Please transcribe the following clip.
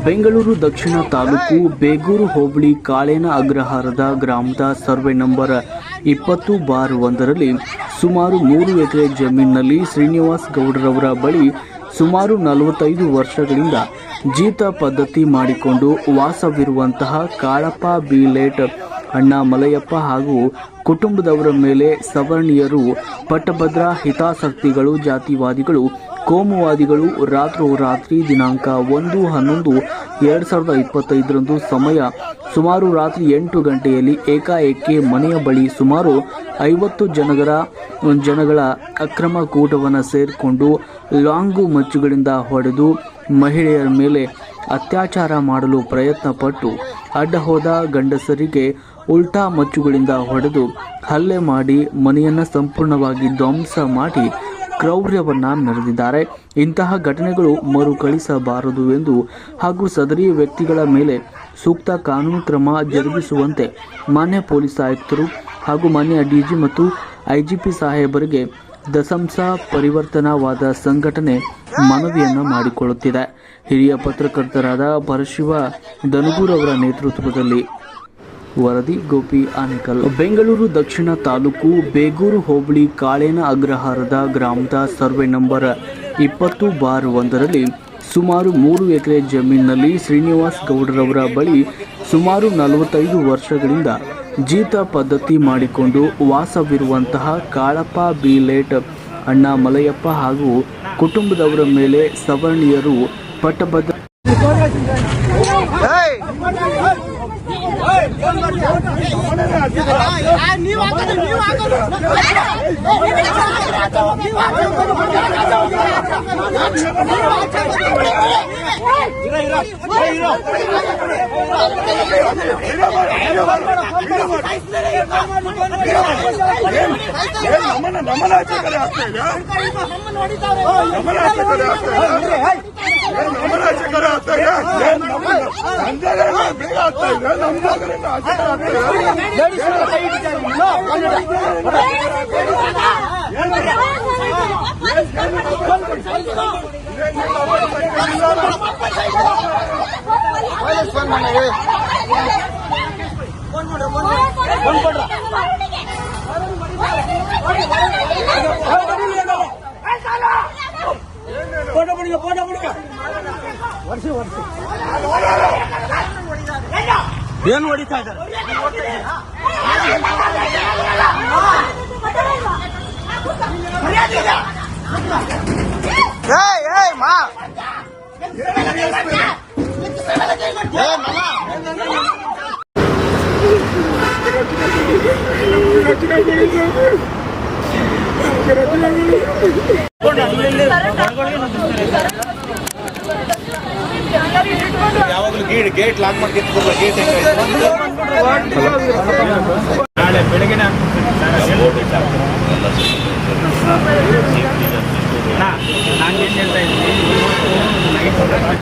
ಬೆಂಗಳೂರು ದಕ್ಷಿಣ ತಾಲೂಕು ಬೇಗೂರು ಹೋಬಳಿ ಕಾಳೇನ ಅಗ್ರಹಾರದ ಗ್ರಾಮದ survey number ಇಪ್ಪತ್ತು bar ಒಂದರಲ್ಲಿ ಸುಮಾರು ಮೂರು ಎಕರೆ ಜಮೀನಿನಲ್ಲಿ ಶ್ರೀನಿವಾಸ್ ಗೌಡರವರ ಬಳಿ ಸುಮಾರು ನಲವತ್ತೈದು ವರ್ಷಗಳಿಂದ ಜೀತ ಪದ್ಧತಿ ಮಾಡಿಕೊಂಡು ವಾಸವಿರುವಂತಹ ಕಾಳಪ್ಪ ಬಿಲೇಟ್ ಅಣ್ಣ ಮಲಯಪ್ಪ ಹಾಗೂ ಕುಟುಂಬದವರ ಮೇಲೆ ಸವರ್ಣೀಯರು ಪಟ್ಟಭದ್ರ ಹಿತಾಸಕ್ತಿಗಳು, ಜಾತಿವಾದಿಗಳು, ಕೋಮುವಾದಿಗಳು ರಾತ್ರೋರಾತ್ರಿ ದಿನಾಂಕ ಒಂದು ಹನ್ನೊಂದು ಎರಡು ಸಾವಿರದ ಇಪ್ಪತ್ತೈದರಂದು ಸಮಯ ಸುಮಾರು ರಾತ್ರಿ ಎಂಟು ಗಂಟೆಯಲ್ಲಿ ಏಕಾಏಕಿ ಮನೆಯ ಬಳಿ ಸುಮಾರು ಐವತ್ತು ಜನಗರ, ಜನಗಳ ಅಕ್ರಮ ಕೂಟವನ್ನು ಸೇರಿಕೊಂಡು ಲಾಂಗು ಮಚ್ಚುಗಳಿಂದ ಹೊಡೆದು ಮಹಿಳೆಯರ ಮೇಲೆ ಅತ್ಯಾಚಾರ ಮಾಡಲು ಪ್ರಯತ್ನಪಟ್ಟು ಅಡ್ಡ ಹೋದ ಗಂಡಸರಿಗೆ ಉಲ್ಟಾ ಮಚ್ಚುಗಳಿಂದ ಹೊಡೆದು ಹಲ್ಲೆ ಮಾಡಿ ಮನೆಯನ್ನು ಸಂಪೂರ್ಣವಾಗಿ ಧ್ವಂಸ ಮಾಡಿ ಕ್ರೌರ್ಯವನ್ನು ಮೆರೆದಿದ್ದಾರೆ. ಇಂತಹ ಘಟನೆಗಳು ಮರುಕಳಿಸಬಾರದು ಎಂದು ಹಾಗೂ ಸದರಿ ವ್ಯಕ್ತಿಗಳ ಮೇಲೆ ಸೂಕ್ತ ಕಾನೂನು ಕ್ರಮ ಜರುಗಿಸುವಂತೆ ಮಾನ್ಯ ಪೊಲೀಸ್ ಆಯುಕ್ತರು ಹಾಗೂ ಮಾನ್ಯ ಡಿಜಿ ಮತ್ತು ಐಜಿಪಿ ಸಾಹೇಬರಿಗೆ ದಸಂಸ ಪರಿವರ್ತನಾವಾದ ಸಂಘಟನೆ ಮನವಿಯನ್ನು ಮಾಡಿಕೊಳ್ಳುತ್ತಿದೆ. ಹಿರಿಯ ಪತ್ರಕರ್ತರಾದ ಪರಶಿವ ದನುಗೂರವರ ನೇತೃತ್ವದಲ್ಲಿ ವರದಿ, ಗೋಪಿ ಆನೇಕಲ್. ಬೆಂಗಳೂರು ದಕ್ಷಿಣ ತಾಲೂಕು ಬೇಗೂರು ಹೋಬಳಿ ಕಾಳೇನ ಅಗ್ರಹಾರದ ಗ್ರಾಮದ ಸರ್ವೆ ನಂಬರ್ ಇಪ್ಪತ್ತು ಬಾರ್ ಒಂದರಲ್ಲಿ ಸುಮಾರು ಮೂರು ಎಕರೆ ಜಮೀನಿನಲ್ಲಿ ಶ್ರೀನಿವಾಸ್ ಗೌಡರವರ ಬಳಿ ಸುಮಾರು ನಲವತ್ತೈದು ವರ್ಷಗಳಿಂದ ಜೀತ ಪದ್ಧತಿ ಮಾಡಿಕೊಂಡು ವಾಸವಿರುವಂತಹ ಕಾಳಪ್ಪ ಬಿಲೇಟ್ ಅಣ್ಣ ಮಲಯಪ್ಪ ಹಾಗೂ ಕುಟುಂಬದವರ ಮೇಲೆ ಸವರ್ಣೀಯರು ಪಟ್ಟಭದ್ರ ನೀವು ಹಾಕೋದು ನೀವು ಹಾಕೋದು ನಮ್ಮನ್ನ ನಮ್ಮನ್ನ ಆಚೆ ಕಡೆ ಆಗ್ತಾ ಇದೆ ನಮ್ಮನ್ನ ಆಚೆ ಕಡೆ ಆಗ್ತಾ ಇದೆ போட முடியும் போட. ಕಡೆ ಆಗ್ತಾ ಇದೆ ಏನ್ ನಮ್ಮನ್ನ ನಮ್ ಜಾಗದಿಂದ ಬೇಗ ಆಗ್ತಾ ಇದೆ ನಮ್ ಜಾಗದಿಂದ ಆಚೆ ಕಡೆ ಆಗ್ತಾ ಇದೆ ಏನು ಹೊಡಿತಾ ಇದ್ದಾರೆ ಏಯ್ ಏಯ್ ಮಾ ಯಾವಾಗಲೂ ಗೇಟ್ ಗೇಟ್ ಲಾಕ್ ಮಾಡಿ ಕಿತ್ಕೊಡ್ಲ ಗೇಟ್ ನಾಳೆ ಬೆಳಗ್ಗೆ ನಾನು ಏನು ಹೇಳ್ತಾ ಇದ್ದೀನಿ?